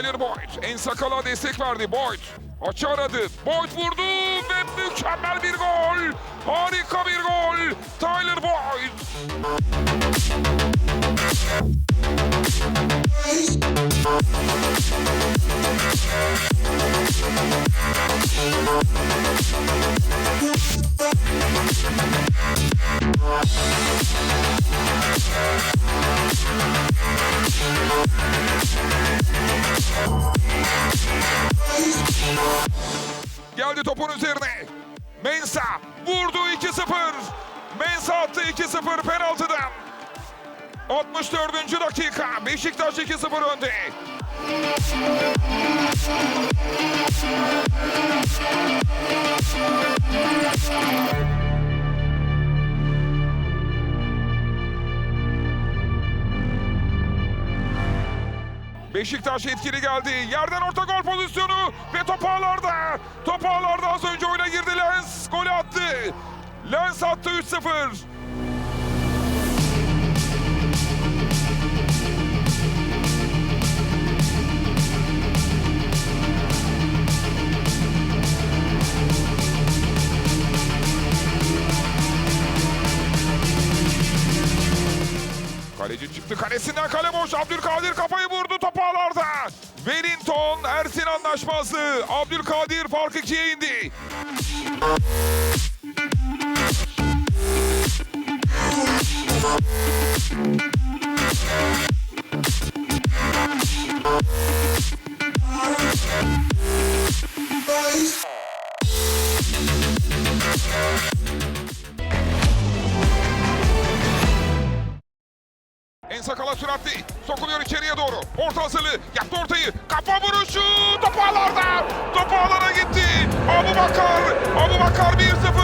Tyler Boyd en sakala destek verdi. Boyd açı aradı. Boyd vurdu ve mükemmel bir gol. Harika bir gol. Tyler Boyd. 2-0 penaltıdan. 64. dakika. Beşiktaş 2-0 önde. Beşiktaş etkili geldi. Yerden orta gol pozisyonu ve top ağlarda. Top ağlarda az önce oyuna girdi Lens. Golü attı. Lens attı 3-0. Kalesinden kale boş. Abdülkadir kafayı vurdu top ağlarda. Wellington Ersin anlaşması. Abdülkadir fark ikiye indi. Vuruşu. Top ağlarda. Top ağlara gitti. Abu Bakar. Abu Bakar 1-0.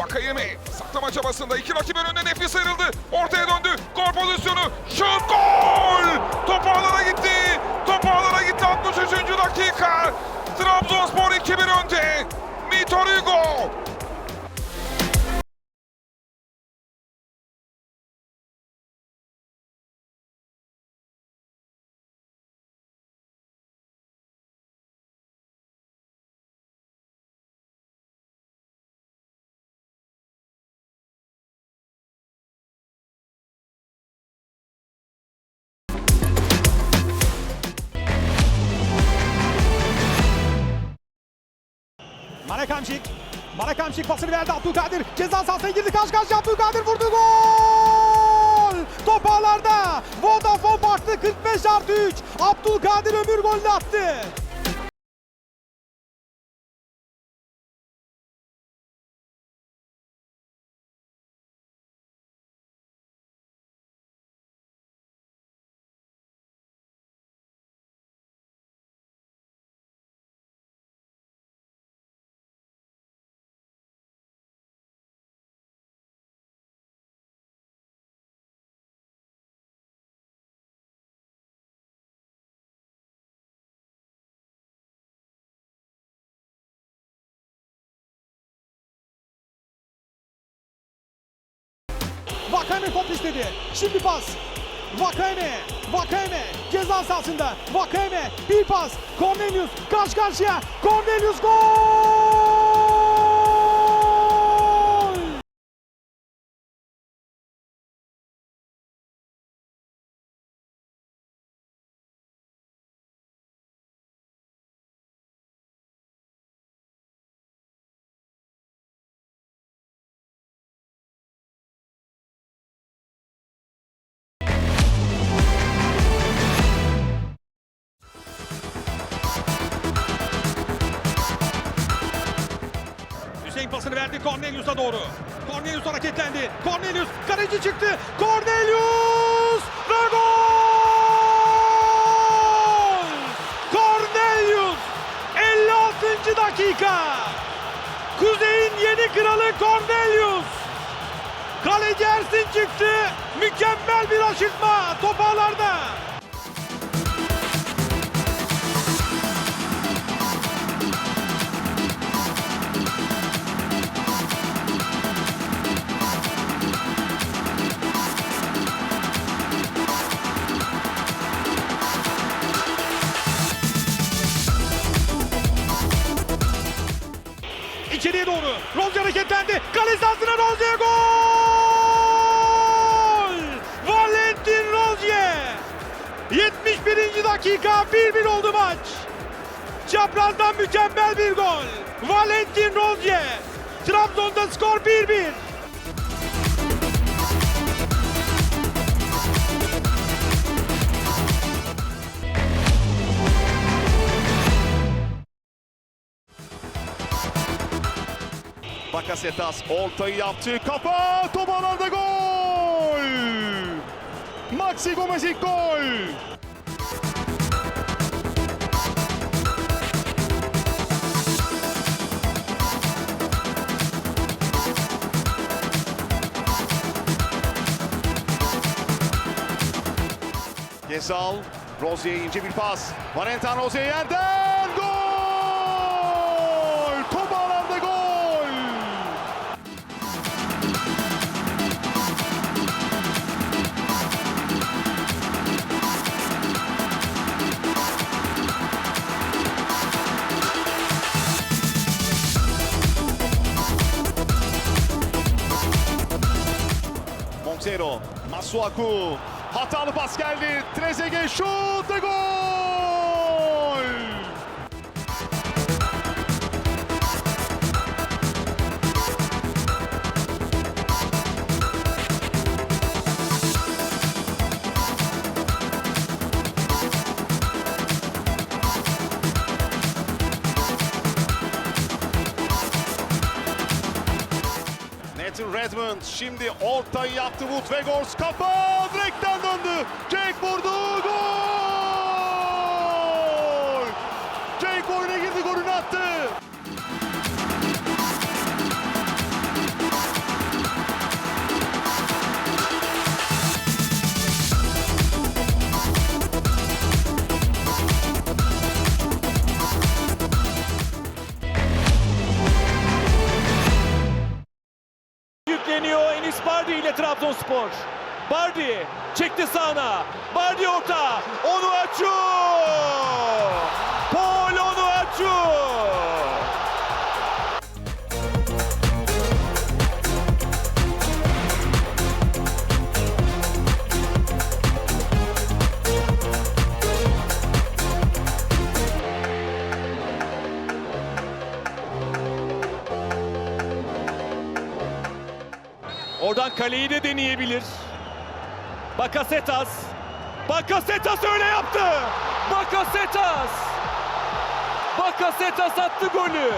Vakayemi saklama çabasında iki rakip önünde nefis ayrıldı. Ortaya döndü. Gol pozisyonu. Şut gol! Top ağlara gitti. Top ağlara gitti 63. dakika. Trabzonspor 2-1 önde. Vitor Hugo. Marek Hamşik pasını verdi Abdülkadir. Ceza sahasına girdi karşı karşıya Abdülkadir vurdu gol! Top ağlarda. Vodafone baktı 45 artı 3. Abdülkadir ömür golünü attı. Vakayeme top istedi. Şimdi pas. Vakayeme. Vakayeme. Ceza sahasında. Vakayeme. Bir pas. Cornelius. Karşı karşıya. Cornelius gol! Verdi Cornelius'a doğru. Cornelius hareketlendi. Cornelius kaleci çıktı. Cornelius ve gol! Cornelius 56. dakika. Kuzey'in yeni kralı Cornelius. Kaleci Ersin çıktı. Mükemmel bir aşırtma. Top dakika 1-1 oldu maç. Çaprazdan mükemmel bir gol. Valentin Rozier. Trabzon'da skor 1-1. Bakasetas ortayı yaptı. Kafa top alanda gol. Maxi Gomez gol. Gezal, Rozier'e ince bir pas. Valentin Rozier yerden gol! Top alanda gol! Montero, Masuaku, hatalı pas geldi. Trezeguet şut ve gol! Nathan Redmond şimdi ortayı yaptı Wood Weghorst kafa direkten döndü. Jake vurdu gol! İle Trabzonspor. Bardi çekti sağına. Bardi orta. Onu açıyor. Paul onu açıyor. Oradan kaleyi de deneyebilir. Bakasetas. Bakasetas öyle yaptı. Bakasetas. Bakasetas attı golü.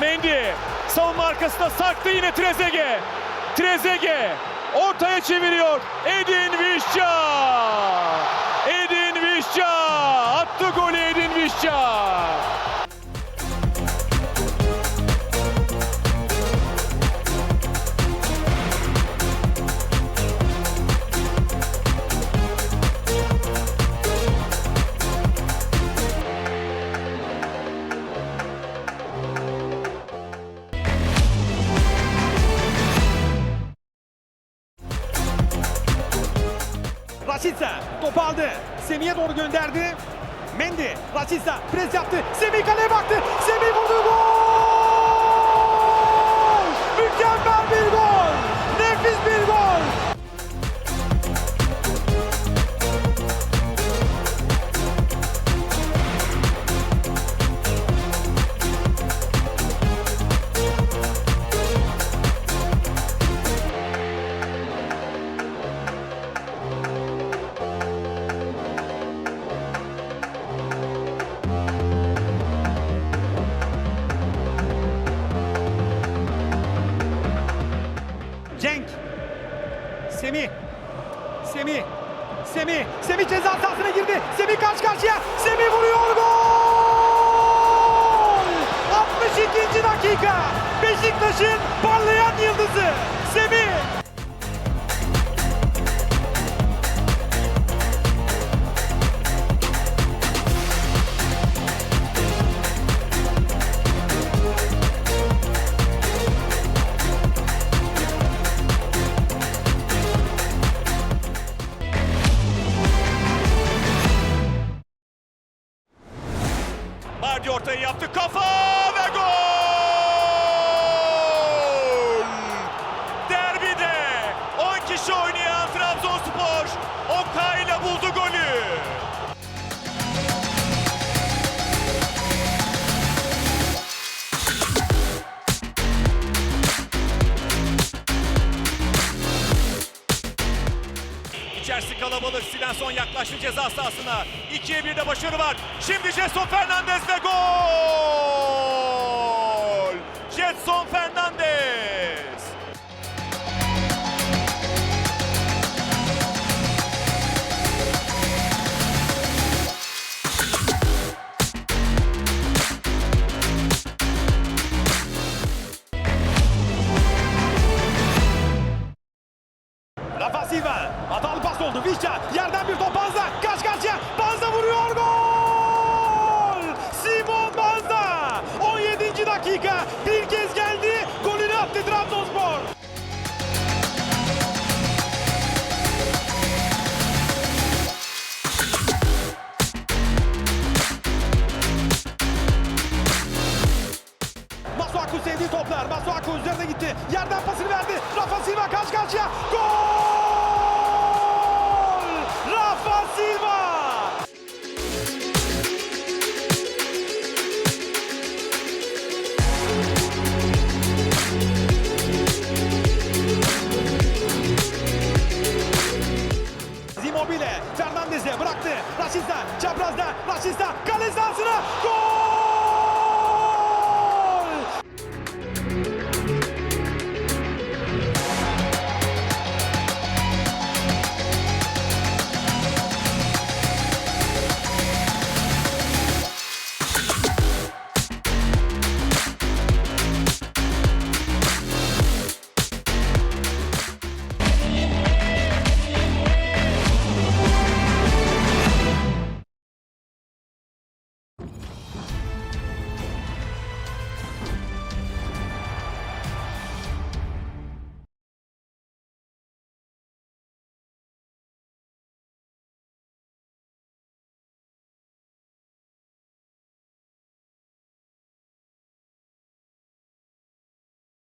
Mendy savunma arkasında sarktı yine Trezeguet. Trezeguet ortaya çeviriyor. Edin Visca. Edin Visca attı golü Edin Visca. Rashica pres yaptı. Semih kaleye baktı. Semih vurdu gol! Parlayan yıldızı. Semih. Yaklaştı ceza sahasına. 2'ye 1'de başarı var. Şimdi Jetson Fernandez ve gol! Jetson Fernandez. Rafa Silva. Hatalı pas oldu. Vişça. Yerden bir top Banza. Karşı karşıya. Banza vuruyor. Gol! Masuaku sevdiği toplar. Masuaku üzerine gitti. Yerden pasını verdi. Rafa Silva karşı karşıya. Gol! Rafa Silva! Immobile Fernandez'e bıraktı. Rasista çaprazda. Gol!